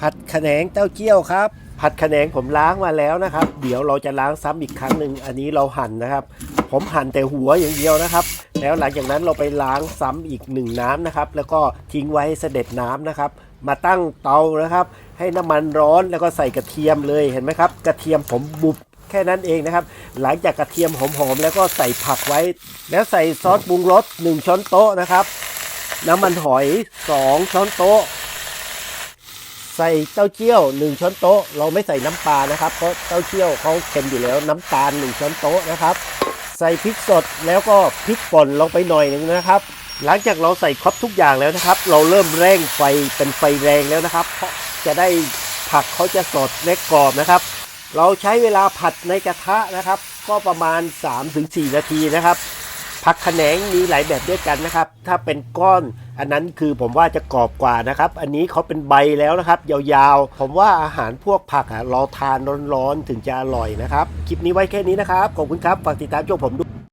ผัดขแหนงเต้าเจี้ยวครับ ผัดขแหนงผมล้างมาแล้วนะครับ เดี๋ยวเราจะล้างซ้ำอีกครั้งหนึ่งอันนี้เราหั่นนะครับ ผมหั่นแต่หัวอย่างเดียวนะครับ แล้วหลังจากนั้นเราไปล้างซ้ำอีกหนึ่งน้ำนะครับ แล้วก็ทิ้งไว้เสด็จน้ำนะครับ มาตั้งเตานะครับ ให้น้ำมันร้อนแล้วก็ใส่กระเทียมเลยเห็นไหมครับ กระเทียมผมบุบแค่นั้นเองนะครับ หลังจากกระเทียมหอมๆแล้วก็ใส่ผักไว้ แล้วใส่ซอสปรุงรส1ช้อนโต๊ะนะครับ น้ำมันหอย 2 ช้อนโต๊ะ ใส่เต้าเจี้ยว 1 ช้อนโต๊ะ เราไม่ใส่น้ำปลานะครับเพราะเต้าเจี้ยวเขาเค็มอยู่แล้วน้ำตาล 1 ช้อนโต๊ะนะครับ ใส่พริกสดแล้วก็พริกป่นลงไปหน่อยหนึ่งนะครับ หลังจากเราใส่ครบทุกอย่างแล้วนะครับ เราเริ่มเร่งไฟเป็นไฟแรงแล้วนะครับ เพราะจะได้ผักเขาจะสดและกรอบนะครับ เราใช้เวลาผัดในกระทะนะครับ ก็ประมาณ 3-4 นาทีนะครับ ผักขะแหนงมีหลายแบบด้วยกันนะครับ ถ้าเป็นก้อนอันนั้นคือผมว่าจะกรอบกว่านะครับ อันนี้เขาเป็นใบแล้วนะครับ ยาวๆ ผมว่าอาหารพวกผักอะรอทานร้อนๆถึงจะอร่อยนะครับ คลิปนี้ไว้แค่นี้นะครับ ขอบคุณครับ ฝากติดตามช่องผมด้วย